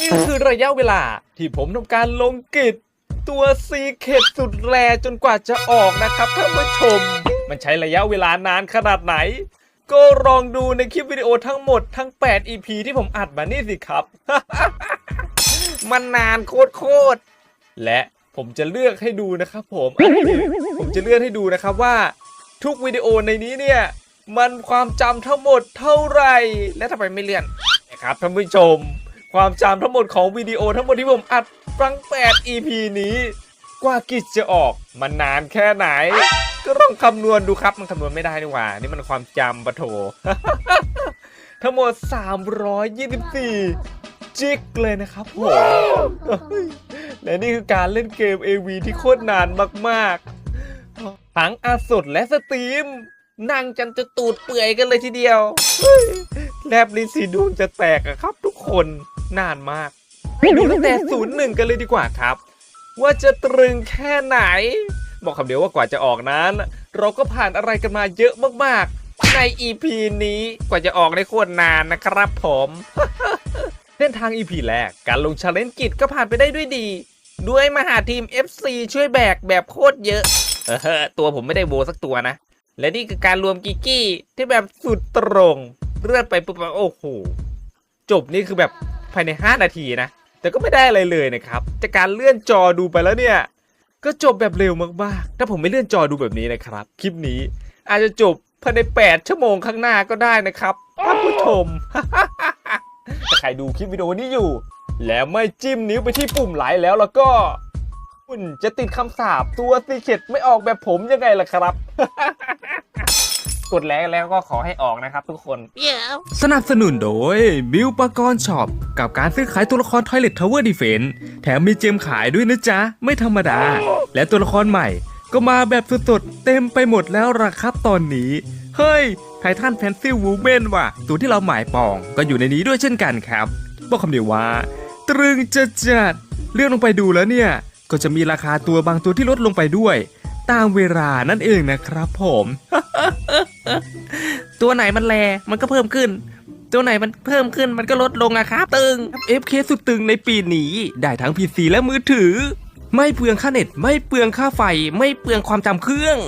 นี่คือระยะเวลาที่ผมทำการลงกิจตัวซีเคดสุดแรจนกว่าจะออกนะครับท่านผู้ชม มันใช้ระยะเวลานานขนาดไหน ก็ลองดูในคลิปวิดีโอทั้งหมดทั้ง 8 EP ที่ผมอัดมานี่สิครับ มันนานโคตรๆและผมจะเลือกให้ดูนะครับผมผมจะเลือกให้ดูนะครับว่า ทุกวิดีโอในนี้เนี่ย มันความจำทั้งหมดเท่าไหร่ และทำไมไม่เลื่อน นะครับท่านผู้ชม ความจำทั้งหมดของวิดีโอทั้งหมดที่ผมอัดฟัง 8 EP นี้ กว่ากิจจะออกมันนานแค่ไหน ก็ต้องคำนวณดูครับมันคำนวณไม่ได้นี่หว่า นี่มันความจำปะโถ ทั้งหมด 324 จิกเลยนะครับผม และนี่คือการเล่นเกม AV ที่โคตรนานมากๆ ทั้งอาสดและสตรีม นั่งจนจะตูดเปื่อยกันเลยทีเดียวแลบลิ้นสีดวงจะแตกอะครับ ทุกคนนานมากดูตั้งแต่ศูนย์หนึ่งกันเลยดีกว่าครับ ว่าจะตรึงแค่ไหน บอกคำเดียวว่ากว่าจะออกนั้น เราก็ผ่านอะไรกันมาเยอะมากๆ ใน EP นี้กว่าจะออกได้โคตรนานนะครับผมเส้นทาง EP แรกการลงชาเลนจ์กิจก็ผ่านไปได้ด้วยดี ด้วยมหาทีม FC ช่วยแบกแบบโคตรเยอะเออตัวผมไม่ได้โบสักตัวนะ และนี่คือการรวมกิกกี้ที่แบบสุดตรงเลื่อนไปปุ๊บโอ้โหจบนี่คือแบบภายใน 5 นาทีนะ แต่ก็ไม่ได้อะไรเลยนะครับ จากการเลื่อนจอดูไปแล้วเนี่ย ก็จบแบบเร็วมากๆ ถ้าผมไม่เลื่อนจอดูแบบนี้นะครับ คลิปนี้อาจจะจบภายใน 8 ชั่วโมงข้างหน้าก็ได้นะครับท่านผู้ชมถ้าใครดูคลิปวิดีโอนี้อยู่ แล้วไม่จิ้มนิ้วไปที่ปุ่มไลค์แล้วแล้วก็ คุณจะติดคำสาปตัวซีเค็ดไม่ออกแบบผมยังไงล่ะครับ กดแล้วแล้วก็ขอให้ออกนะครับทุกคน สนับสนุนโดยมิวปากรช็อปกับการซื้อขายตัวละคร Toilet Tower Defense แถมมีเจมขายด้วยนะจ๊ะ ไม่ธรรมดา และตัวละครใหม่ ก็มาแบบสดๆ เต็มไปหมดแล้วล่ะครับตอนนี้ เฮ้ยไททันแฟนซีวูแมนว่ะตัวที่เราหมายปองก็อยู่ในนี้ด้วยเช่นกันครับ บอกคำเดียวว่า ตรึงจะจัดเลื่อนลงไปดูแล้วเนี่ย ก็จะมีราคาตัวบางตัวที่ลดลงไปด้วย ตามเวลานั่นเองนะครับผม ตัวไหนมันแลมันก็เพิ่มขึ้น ตัวไหนมันเพิ่มขึ้นมันก็ลดลงอะครับตึง FK สุดตึงในปีนี้ ได้ทั้ง PC และมือถือ ไม่เปลืองค่าเน็ต ไม่เปลืองค่าไฟ ไม่เปลืองความจำเครื่อง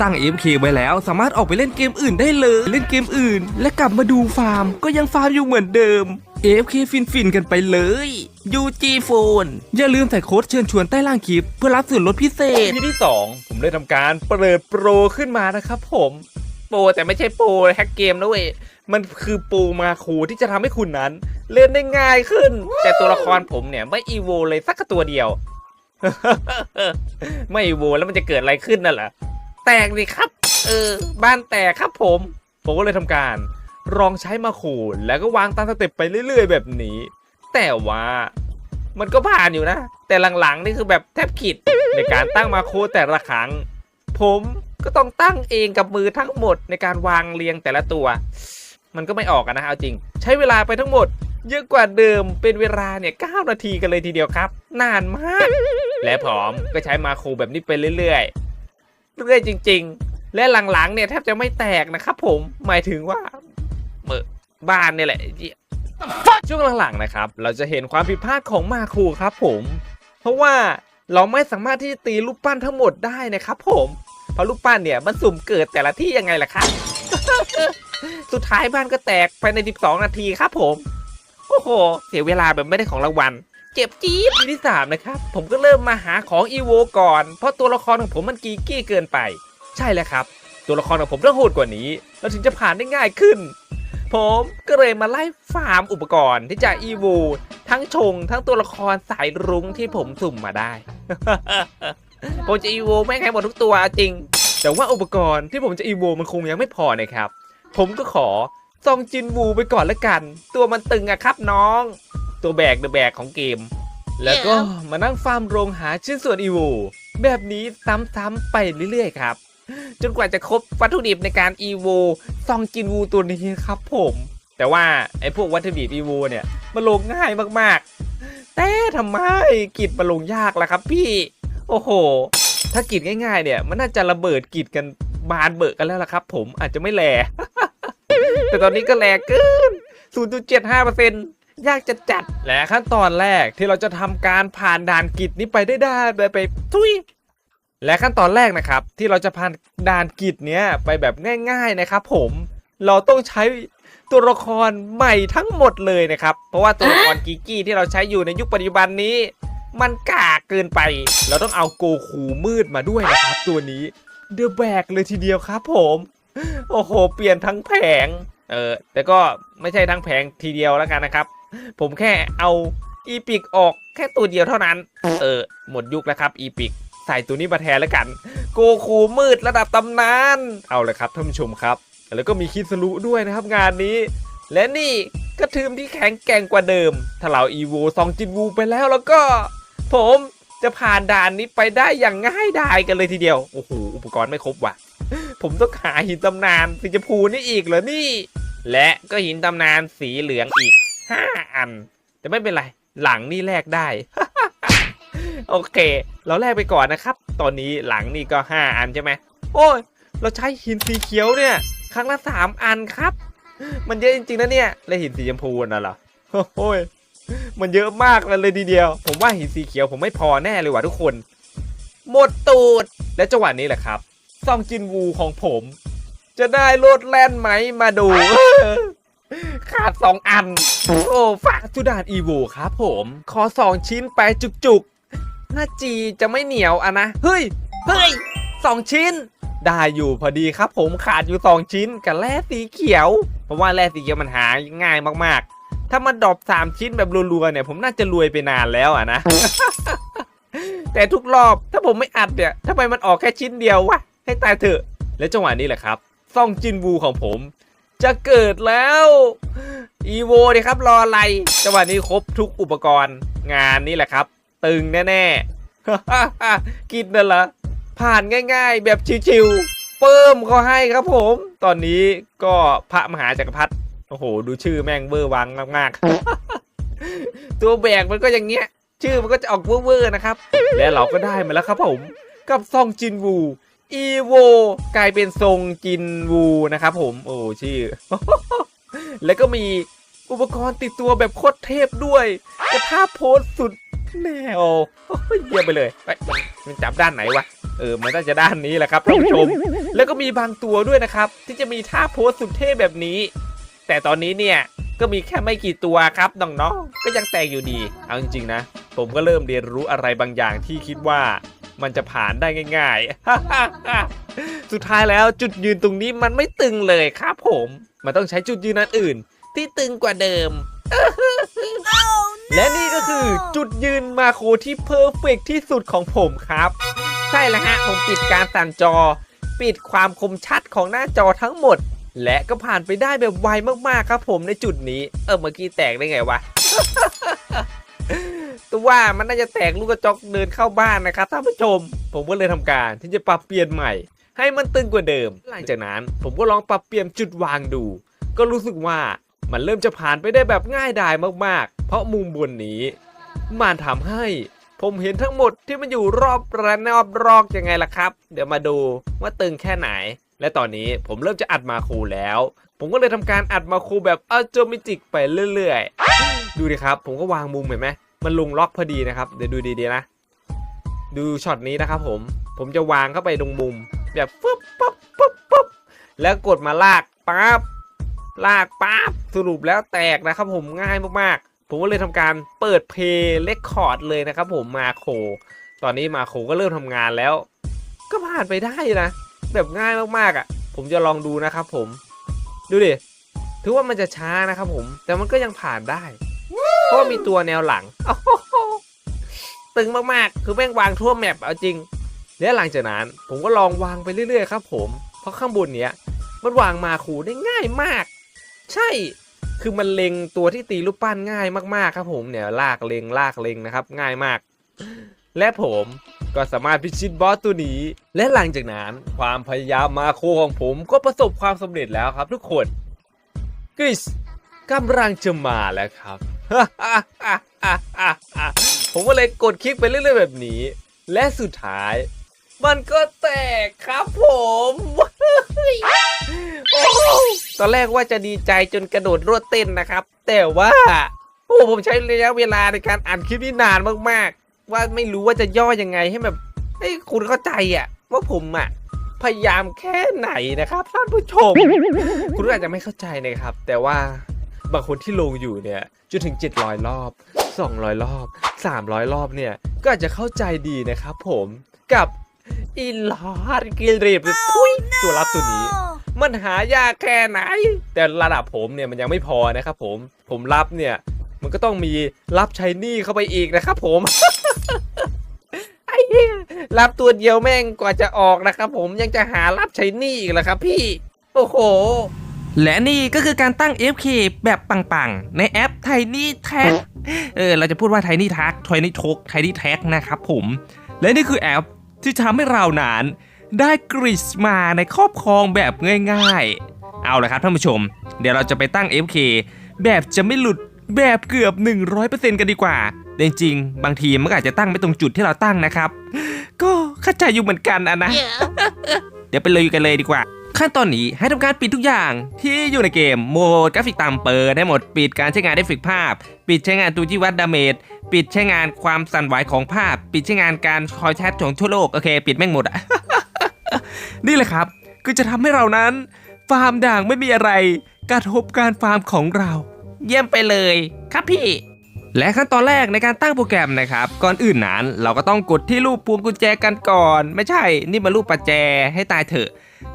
ตั้ง FK ไว้แล้วสามารถออกไปเล่นเกมอื่นได้เลย เล่นเกมอื่น และกลับมาดูฟาร์ม ก็ยังฟาร์มอยู่เหมือนเดิม AFK ฟินฟินๆกันไปเลย UG Phone อย่าลืมใส่โค้ดเชิญชวนใต้ล่างคลิป เพื่อรับส่วนลดพิเศษ ทีที่ 2 ผมได้ทำการเปิดโปรขึ้นมานะครับผมโปรแต่ไม่ใช่โปรแฮกเกมนะเว้ยมันคือโปรมาโคที่จะทำให้คุณนั้น เล่นได้ง่ายขึ้น แต่ตัวละครผมเนี่ยไม่อีโวเลยสักตัวเดียว ไม่อีโวแล้วมันจะเกิดอะไรขึ้นน่ะเหรอแตกสิครับ เออ บ้านแตกครับผม ผมก็เลยทำการ ลองใช้มาโคแล้วก็วางตามสเต็ปไปเรื่อย ๆ แบบนี้ แต่ว่ามันก็ผ่านอยู่นะ แต่หลังๆนี่คือแบบแทบขีดในการตั้งมาโคแต่ละครั้ง ผมก็ต้องตั้งเองกับมือทั้งหมดในการวางเรียงแต่ละตัว มันก็ไม่ออกอะนะเอาจริง ใช้เวลาไปทั้งหมด เยอะกว่าเดิมเป็นเวลาเนี่ย9นาทีกันเลยทีเดียวครับ นานมาก และผมก็ใช้มาโครแบบนี้ไปเรื่อยๆเรื่อยจริง ๆ และหลังๆเนี่ยแทบจะไม่แตกนะครับผมหมายถึงว่า เปบ้านเนี่ยแหละช่วงหลังๆนะครับ เราจะเห็นความผิดพลาดของมาโคครับผม เพราะว่าเราไม่สามารถที่จะตีรูปปั้นทั้งหมดได้นะครับ ผมเพราะรูปปั้นเนี่ยมันสุ่มเกิดแต่ละที่ยังไงล่ะครับ สุดท้ายบ้านก็แตกภายใน 12 นาทีครับผม โอ้โห เสียเวลาแบบไม่ได้ของรางวัลเจ็บจี๊ดทีที่สามนะครับ ผมก็เริ่มมาหาของอีโวก่อน เพราะตัวละครของผมมันกีกี้เกินไป ใช่แล้วครับ ตัวละครของผมต้องโหดกว่านี้ เราถึงจะผ่านได้ง่ายขึ้น ผมก็เลยมาไล่ฟาร์มอุปกรณ์ที่จะอีโวทั้งชงทั้งตัวละครสายรุ้งที่ผมสุ่มมาได้ ผมจะอีโวแม่งให้หมดทุกตัวจริง แต่ว่าอุปกรณ์ที่ผมจะอีโวมันคงยังไม่พอนะครับ ผมก็ขอซองจินวูไปก่อนละกัน ตัวมันตึงอะครับน้อง ตัวแบกเดอะแบกของเกม แล้วก็มานั่งฟาร์มโรงหาชิ้นส่วนอีโวแบบนี้ซ้ำๆไปเรื่อยๆครับ จนกว่าจะครบวัตถุดิบในการอีโวซองจินวูตัวนี้ครับผม แต่ว่าไอ้พวกวัตถุดิบอีโวเนี่ยมันลงง่ายมากๆ แต่ทำไมกิจมันลงยากล่ะครับพี่ โอ้โห ถ้ากิจง่ายๆเนี่ย มันน่าจะระเบิดกิจกันบานเบิกกันแล้วล่ะครับ ผมอาจจะไม่แหลแต่ตอนนี้ก็แรงเกิน0.75%ยากจะจัดและขั้นตอนแรกที่เราจะทำการผ่านด่านกิจนี้ไปได้ได้ไปไปทุย และขั้นตอนแรกนะครับที่เราจะผ่านด่านกิจเนี้ยไปแบบง่าย ๆนะครับผมเราต้องใช้ตัวละครใหม่ทั้งหมดเลยนะครับ เพราะว่าตัวละครกิกี้ที่เราใช้อยู่ในยุคปัจจุบันนี้ มันกากเกินไป เราต้องเอาโกคูมืดมาด้วยนะครับ ตัวนี้เดอะแบกเลยทีเดียวครับผม โอ้โห เปลี่ยนทั้งแผง เออแต่ก็ไม่ใช่ทั้งแผงทีเดียวแล้วกันนะครับ ผมแค่เอาอีพิกออกแค่ตัวเดียวเท่านั้น เออหมดยุคแล้วครับอีพิก ใส่ตัวนี้มาแทนแล้วกัน โกคูมืดระดับตำนาน เอาเลยครับท่านผู้ชมครับ แล้วก็มีคิสรุด้วยนะครับงานนี้ และนี่ก็ทีมที่แข็งแกร่งกว่าเดิม ถ้าเราอีโวซองจินวูไปแล้วแล้วก็ ผมจะผ่านด่านนี้ไปได้อย่างง่ายดายกันเลยทีเดียว โอ้โห อุปกรณ์ไม่ครบว่ะ ผมต้องหาหินตำนานสีชมพูนี่อีกเหรอนี่ และก็หินตำนานสีเหลืองอีก 5 อัน แต่ไม่เป็นไร หลังนี่แลกได้ โอเค เราแลกไปก่อนนะครับ ตอนนี้หลังนี่ก็ 5 อันใช่ไหมโอ้ย เราใช้หินสีเขียวเนี่ย ครั้งละ 3 อันครับ มันเยอะจริงๆนะเนี่ย และหินสีชมพูน่ะเหรอโอ้ย มันเยอะมากเลยทีเดียว ผมว่าหินสีเขียวผมไม่พอแน่เลยว่ะทุกคน หมดตูด และจังหวะนี้แหละครับ ซองจินวูของผม จะได้โลดแล่นไหมมาดู ขาดสองอัน โอ้ฝากจุดานอีโวครับผม ขอสองชิ้นไปจุกๆ หน้าจีจะไม่เหนียวอะนะ เฮ้ย เฮ้ยสองชิ้น ได้อยู่พอดีครับผมขาดอยู่สองชิ้นกับแร่สีเขียว เพราะว่าแร่สีเขียวมันหาง่ายมากๆ ถ้ามันดรอปสามชิ้นแบบรัวๆเนี่ย ผมน่าจะรวยไปนานแล้วอะนะ แต่ทุกรอบถ้าผมไม่อัดเนี่ยทำไมมันออกแค่ชิ้นเดียววะ ให้ตายเถอะ และจังหวะนี้แหละครับซองจินวูของผม จะเกิดแล้วอีโวดีครับรออะไรจังหวะนี้ครบทุกอุปกรณ์งานนี้แหละครับ ตึงแน่ๆ กินนั่นละผ่านง่ายๆ แบบชิวๆเพิ่มเขาให้ครับผม ตอนนี้ก็พระมหาจักรพรรดิโอ้โห ดูชื่อแม่งเบอร์วังมากๆ ตัวแบกมันก็อย่างเงี้ย ชื่อมันก็จะออกเวอร์ๆนะครับ และเราก็ได้มาแล้วครับผม กับซองจินวูอีโวกลายเป็นทรงจินวูนะครับผม โอ้ชื่อ แล้วก็มีอุปกรณ์ติดตัวแบบโคตรเทพด้วยกระทาโพสสุด แนวเยี่ยมไปเลยไปมันจับด้านไหนวะเออมันน่าจะด้านนี้แหละครับท่านผู้ชม แล้วก็มีบางตัวด้วยนะครับ ที่จะมีท่าโพสสุดเท่แบบนี้ แต่ตอนนี้เนี่ยก็มีแค่ไม่กี่ตัวครับน้องๆก็ยังแตกอยู่ดี เอาจริงๆนะ ผมก็เริ่มเรียนรู้อะไรบางอย่างที่คิดว่ามันจะผ่านได้ง่าย ๆ สุดท้ายแล้วจุดยืนตรงนี้มันไม่ตึงเลยครับผม มันต้องใช้จุดยืนอันอื่น ที่ตึงกว่าเดิม และนี่ก็คือจุดยืนมาโครที่เพอร์เฟกที่สุดของผมครับ ใช่แล้วฮะ ผมปิดการสั่นจอ ปิดความคมชัดของหน้าจอทั้งหมด และก็ผ่านไปได้แบบไวมากๆครับผมในจุดนี้ เออเมื่อกี้แตกได้ไงวะตัวว่ามันน่าจะแตกลูกกระจอกเดินเข้าบ้านนะครับท่านผู้ชม ผมก็เลยทำการที่จะปรับเปลี่ยนใหม่ ให้มันตึงกว่าเดิม หลังจากนั้นผมก็ลองปรับเปลี่ยนจุดวางดู ก็รู้สึกว่ามันเริ่มจะผ่านไปได้แบบง่ายดายมากๆ เพราะมุมบนนี้มันทำให้ผมเห็นทั้งหมดที่มันอยู่รอบระนอบรอกยังไงล่ะครับ เดี๋ยวมาดูว่าตึงแค่ไหน และตอนนี้ผมเริ่มจะอัดมาคูแล้ว ผมก็เลยทำการอัดมาคูแบบอัลโจมิจิกไปเรื่อย ๆ ดูดิครับ ผมก็วางมุมเห็นไหมมันลงล็อกพอดีนะครับ เดี๋ยวดูดีๆนะ ดูช็อตนี้นะครับผม ผมจะวางเข้าไปตรงมุม แบบปุ๊บปุ๊บปุ๊บปุ๊บแล้วกดมาลากปั๊บลากปั๊บสรุปแล้วแตกนะครับผมง่ายมากๆ ผมก็เลยทำการเปิดเพลย์เลคคอร์ดเลยนะครับผมมาโค ตอนนี้มาโคก็เริ่มทำงานแล้ว ก็ผ่านไปได้นะ แบบง่ายมากๆอะ ผมจะลองดูนะครับผม ดูดิ ถือว่ามันจะช้านะครับผม แต่มันก็ยังผ่านได้ เพราะมีตัวแนวหลัง ตึงมากๆ คือแม่งวางทั่วแมปเอาจริง และหลังจากนั้น ผมก็ลองวางไปเรื่อยๆครับผม เพราะข้างบนเนี้ยมันวางมาคูได้ง่ายมาก ใช่ คือมันเล็งตัวที่ตีรูปปั้นง่ายมากๆครับผมเนี่ยลากเล็งลากเล็งนะครับ ง่ายมาก และผมก็สามารถพิชิตบอสตัวนี้ และหลังจากนั้นความพยายามมาโคของผมก็ประสบความสำเร็จแล้วครับทุกคนกริสกำลังจะมาแล้วครับ ผมก็เลยกดคลิกไปเรื่อยๆแบบนี้ และสุดท้าย มันก็แตกครับผม โอ้ อนแรกว่าจะดีใจจนกระโดดรวดเต้นนะครับ แต่ว่าโอ้ผมใช้ระยะเวลาในการอ่านคลิปนี่นานมากๆ ว่าไม่รู้ว่าจะย่อยังไงให้แบบให้คุณเข้าใจอะว่าผมอะพยายามแค่ไหนนะครับท่านผู้ชม คุณอาจจะไม่เข้าใจนะครับ แต่ว่าบางคนที่ลงอยู่เนี่ยจนถึง 700 รอบ 200 รอบ 300 รอบเนี่ย ก็อาจจะเข้าใจดีนะครับผมกับอินลอดกิริบทุยตัวรับตัวนี้ มันหายากแค่ไหน แต่ระดับผมเนี่ยมันยังไม่พอนะครับผมผมรับเนี่ยมันก็ต้องมีรับช้หนี้เข้าไปอีกนะครับผมไอ้เหี้ยรับตัวเดียวแม่งกว่าจะออกนะครับผมยังจะหารับช้หนี้อีกเหรอครับพี่ โอ้โห และนี่ก็คือการตั้ง FK แบบปังๆ ในแอป Tiny Tag เออเราจะพูดว่า Tiny Tag Tiny Talk Tiny Tag นะครับผม และนี่คือแอปที่ทำให้เรานาน ได้กริชมาในครอบครองแบบง่ายๆ เอาละครับท่านผู้ชม เดี๋ยวเราจะไปตั้ง FK แบบจะไม่หลุดแบบเกือบ 100%กันดีกว่าแต่จริงๆ บางทีมันก็อาจจะตั้งไม่ตรงจุดที่เราตั้งนะครับ ก็เข้าใจอยู่เหมือนกันอะนะ เดี๋ยวไปเลยกันเลยดีกว่า ขั้นตอนนี้ให้ทำการปิดทุกอย่างที่อยู่ในเกมโหมดกราฟิกต่ำเปิดได้หมดปิดการใช้งานได้ฝึกภาพ ปิดใช้งานตัวที่วัดดาเมจปิดใช้งานความสั่นไหวของภาพ ปิดใช้งานการคอยแชทของทั่วโลกโอเค ปิดแม่งหมดอะ นี่แหละครับก็จะทำให้เรานั้นฟาร์มด่างไม่มีอะไรกระทบการฟาร์มของเรา เยี่ยมไปเลยครับพี่ และขั้นตอนแรกในการตั้งโปรแกรมนะครับ ก่อนอื่นนั้นเราก็ต้องกดที่รูปพวงกุญแจกันก่อน ไม่ใช่ นี่มารูปประแจให้ตายเถอะ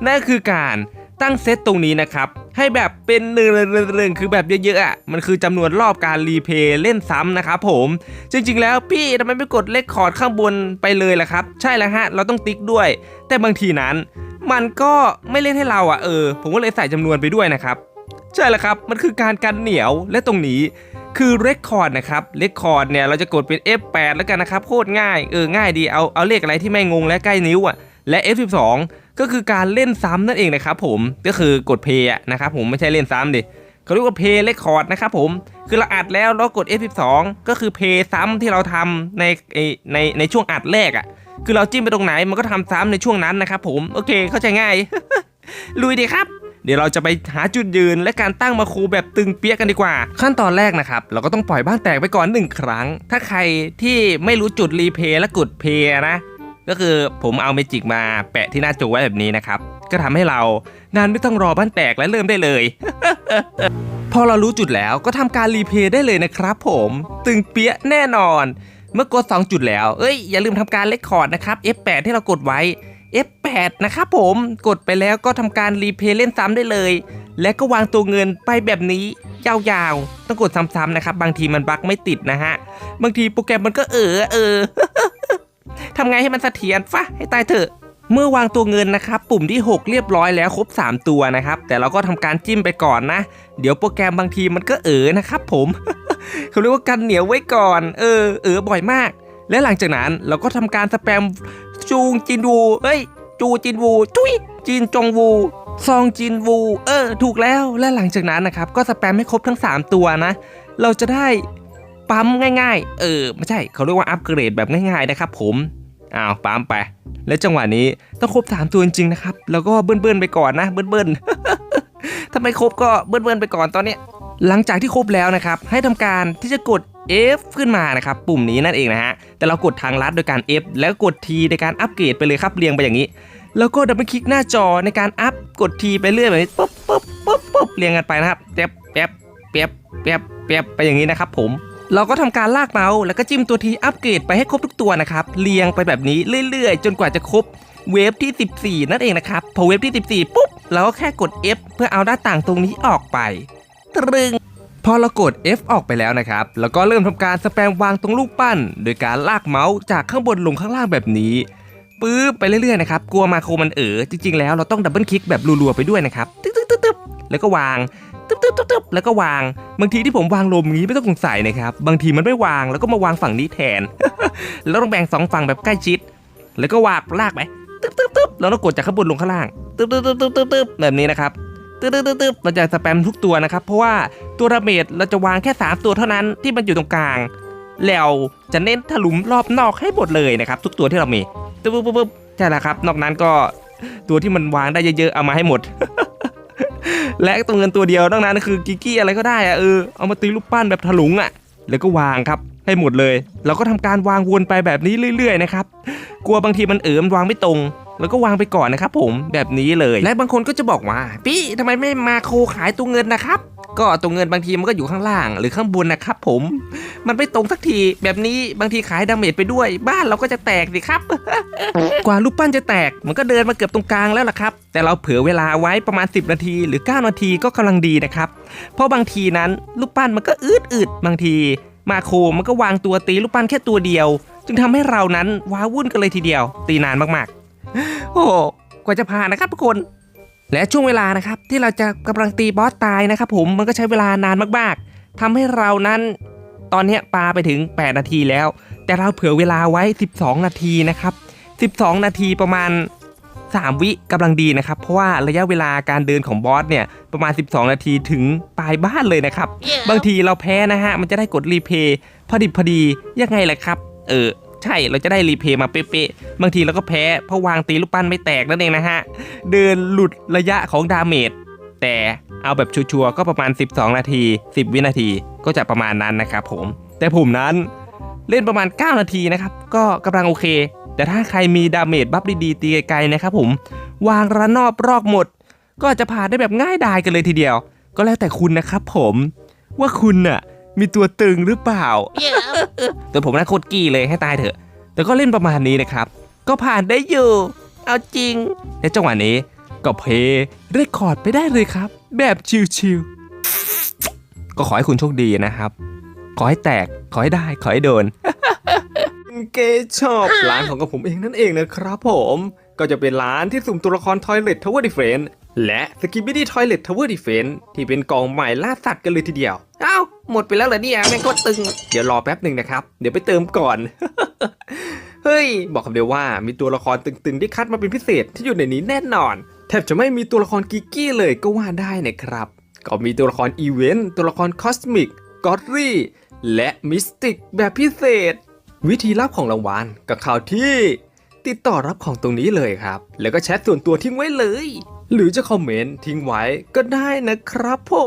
นั่นคือการ ตั้งเซตตรงนี้นะครับ ให้แบบเป็นหนึ่งเรื่องคือแบบเยอะๆอะมันคือจำนวนรอบการรีเพย์เล่นซ้ำนะครับผมจริงๆ แล้วพี่ทำไมไม่กดเลคคอร์ดข้างบนไปเลยล่ะครับ ใช่แล้วฮะ เราต้องติ๊กด้วย แต่บางทีนั้น มันก็ไม่เล่นให้เราอะเออ ผมก็เลยใส่จำนวนไปด้วยนะครับ ใช่แล้วครับมันคือการกันเหนียวและตรงนี้คือเรคคอร์ดนะครับเรคคอร์ดเนี่ยเราจะกดเป็น F8 แล้วกันนะครับ โคตรง่าย เออง่ายดีเอาเอาเลขอะไรที่ไม่งงและใกล้นิ้วอะ และ F12 ก็คือการเล่นซ้ำนั่นเองนะครับผมก็คือกดเพย์นะครับผมไม่ใช่เล่นซ้ำดิเขาเรียกว่าเพย์เรคคอร์ดนะครับผมคือเราอัดแล้วเรากด F12 ก็คือเพย์ซ้ำที่เราทำในในในในช่วงอัดแรกอะคือเราจิ้มไปตรงไหนมันก็ทำซ้ำในช่วงนั้นนะครับผมโอเคเข้าใจง่าย ลุยดีครับเดี๋ยวเราจะไปหาจุดยืนและการตั้งมาคูแบบตึงเปียกกันดีกว่า ขั้นตอนแรกนะครับ เราก็ต้องปล่อยบ้านแตกไปก่อนหนึ่งครั้ง ถ้าใครที่ไม่รู้จุดรีเพย์และกดเพย์นะ ก็คือผมเอาเมจิกมาแปะที่หน้าจอไว้แบบนี้นะครับ ก็ทำให้เรานานไม่ต้องรอบ้านแตกและเริ่มได้เลย พอเรารู้จุดแล้วก็ทำการรีเพย์ได้เลยนะครับผมตึงเปี้ยแน่นอน เมื่อกด 2 จุดแล้ว เอ้ยอย่าลืมทำการเลคคอร์ดนะครับ F8 ที่เรากดไว้ F8 นะครับผมกดไปแล้วก็ทำการรีเพย์เล่นซ้ำได้เลย และก็วางตัวเงินไปแบบนี้ยาวๆ ต้องกดซ้ำๆนะครับ บางทีมันบั๊กไม่ติดนะฮะ บางทีโปรแกรมมันก็เออเออ ทำไงให้มันเสถียรฟะให้ตายเถอะเมื่อวางตัวเงินนะครับ ปุ่มที่ 6 เรียบร้อยแล้วครบ 3 ตัวนะครับ แต่เราก็ทำการจิ้มไปก่อนนะ เดี๋ยวโปรแกรมบางทีมันก็เออนะครับผมเขาเรียกว่ากันเหนียวไว้ก่อน เออ เออบ่อยมาก และหลังจากนั้นเราก็ทำการสแปมจูงจินวูเฮ้ย จูจินวูทุยจินจงวู ซองจินวู เออ ถูกแล้วและหลังจากนั้นนะครับ ก็สแปมให้ครบทั้ง 3 ตัวนะ เราจะได้ ปั๊มง่ายๆ เออ ไม่ใช่เขาเรียกว่าอัปเกรดแบบง่ายๆนะครับผมอ้าวปั๊มไป และจังหวะนี้ต้องครบ 3 ตัวจริงๆนะครับ แล้วก็เบิ้ลๆไปก่อนนะเบิ้ลๆถ้าไม่ครบก็เบิ้ลๆไปก่อนตอนนี้ หลังจากที่ครบแล้วนะครับ ให้ทำการที่จะกด F ขึ้นมานะครับ ปุ่มนี้นั่นเองนะฮะ แต่เรากดทางลัดโดยการ F แล้วกด T ในการอัปเกรดไปเลยครับเรียงไปอย่างนี้ แล้วก็ดับเบิลคลิกหน้าจอในการอัพกด T ไปเรื่อยแบบนี้ปุ๊บปุ๊บปุ๊บปุ๊บเรียงกันไปนะครับแป๊บแป๊บแป๊บแป๊บแป๊บไปอย่างนี้นะครับผม เราก็ทำการลากเมาส์แล้วก็จิ้มตัวทีอัปเกรดไปให้ครบทุกตัวนะครับ เรียงไปแบบนี้เรื่อยๆ จนกว่าจะครบเวฟที่ 14 นั่นเองนะครับ พอเวฟที่ 14 ปุ๊บ เราก็แค่กด F เพื่อเอาหน้าต่างตรงนี้ออกไป ตรึง พอเรากด F ออกไปแล้วนะครับ แล้วก็เริ่มทำการสแปมวางตรงลูกปั้น โดยการลากเมาส์จากข้างบนลงข้างล่างแบบนี้ปื๊บไปเรื่อยๆนะครับ กลัวมาโครมันเอ๋อจริงๆแล้วเราต้องดับเบิลคลิกแบบรัวๆไปด้วยนะครับตึ๊บตึ๊บตึ๊บตึ๊บแล้วก็วาง ตึ๊บตึ๊บตึ๊บแล้วก็วาง บางทีที่ผมวางลมอย่างนี้ไม่ต้องสงสัยนะครับ บางทีมันไม่วางแล้วก็มาวางฝั่งนี้แทน แล้วต้องแบ่งสองฝั่งแบบใกล้ชิด แล้วก็วางลากไปตึ๊บตึ๊บตึ๊บแล้วเรากดจากข้างบนลงข้างล่างตึ๊บตึ๊บตึ๊บตึ๊บตึ๊บตึบแบบนี้นะครับตึ๊บตึ๊บตึ๊บตึบเราจะสแปมทุกตัวนะครับ เพราะว่าตัวระเบิดเราจะวางแค่ 3 ตัวเท่านั้นที่มันอยู่ตรงกลาง แล้วจะเน้นถลุมรอบนอกให้หมดเลยนะครับ ทุกตัวที่เรามีตึ๊บปึ๊บปึ๊บปึ๊บใช่แล้วครับ นอกนั้นก็ตัวที่มันวางได้เยอะๆเอามาให้หมด และตัวเงินตัวเดียวนอกนั้นคือกิกกี้อะไรก็ได้อะเออเอามาตีรูปปั้นแบบถลุงอะแล้วก็วางครับให้หมดเลย เราก็ทำการวางวนไปแบบนี้เรื่อย ๆ นะครับ กลัวบางทีมันเอ๋มนวางไม่ตรง แล้วก็วางไปก่อนนะครับผมแบบนี้เลย และบางคนก็จะบอกว่าพี่ทำไมไม่มาโคขายตัวเงินนะครับ ก็ตัวเงินบางทีมันก็อยู่ข้างล่างหรือข้างบนนะครับผม มันไม่ตรงสักทีแบบนี้บางทีขายดาเมจไปด้วย บ้านเราก็จะแตกสิครับ กว่ารูปปั้นจะแตกมันก็เดินมาเกือบตรงกลางแล้วล่ะครับ แต่เราเผื่อเวลาไว้ประมาณ 10 นาที หรือ 9 นาทีก็กำลังดีนะครับ เพราะบางทีนั้นรูปปั้นมันก็อืดอืดบางที มาโคมันก็วางตัวตีรูปปั้นแค่ตัวเดียว จึงทำให้เรานั้นว้าวุ่นกันเลยทีเดียว ตีนานมากๆ โอ้โหกว่าจะผ่านนะครับทุกคน และช่วงเวลานะครับที่เราจะกำลังตีบอสตายนะครับผมมันก็ใช้เวลานานมากๆทำให้เรานั้นตอนเนี้ยปาไปถึง 8 นาทีแล้ว แต่เราเผื่อเวลาไว้ 12 นาทีนะครับ 12 นาทีประมาณ 3 วิกำลังดีนะครับ เพราะว่าระยะเวลาการเดินของบอสเนี่ยประมาณ 12 นาทีถึงปลายบ้านเลยนะครับบางทีเราแพ้นะฮะ มันจะได้กดรีเพย์พอดิบพอดียังไงล่ะครับ เออ ใช่ เราจะได้รีเพย์มาเป๊ะๆ บางทีเราก็แพ้ เพราะวางตีลูกปั้นไม่แตกนั่นเองนะฮะ เดินหลุดระยะของดาเมจ แต่เอาแบบชัวร์ๆก็ประมาณ 12 นาที 10 วินาที ก็จะประมาณนั้นนะครับผม แต่ผมนั้นเล่นประมาณ 9 นาทีนะครับ ก็กำลังโอเค แต่ถ้าใครมีดาเมจบัฟดีๆตีไกลๆนะครับผม วางระนอบรอกหมด ก็จจะผ่านได้แบบง่ายดายกันเลยทีเดียว ก็แล้วแต่คุณนะครับผม ว่าคุณน่ะ มีตัวตึงหรือเปล่า แต่ผมน่าโคตรกี้เลยให้ตายเถอะ แต่ก็เล่นประมาณนี้นะครับ ก็ผ่านได้อยู่ เอาจริงและจังหวะนี้ก็เพย์เรคคอร์ดไปได้เลยครับ แบบชิวๆก็ขอให้คุณโชคดีนะครับ ขอให้แตก ขอให้ได้ ขอให้โดน เกชอบร้านของกับผมเองนั่นเองนะครับผม ก็จะเป็นร้านที่สุ่มตัวละคร Toilet Tower Defense และ Skibidi Toilet Tower Defense ที่เป็นกล่องใหม่ล่าสัตว์กันเลยทีเดียว เอ้า หมดไปแล้วเหรอเนี่ยแม่งโคตรตึง เดี๋ยวรอแป๊บหนึ่งนะครับ เดี๋ยวไปเติมก่อน เฮ้ย บอกคำเดียวว่ามีตัวละครตึงๆที่คัดมาเป็นพิเศษที่อยู่ในนี้แน่นอน แทบจะไม่มีตัวละครกิกกี้เลยก็ว่าได้นะครับ ก็มีตัวละครอีเวนต์ตัวละครคอสมิกกอดรี่และมิสติกแบบพิเศษ วิธีรับของรางวัลกับข่าวที่ ติดต่อรับของตรงนี้เลยครับ แล้วก็แชทส่วนตัวทิ้งไว้เลย หรือจะคอมเมนต์ทิ้งไว้ก็ได้นะครับผม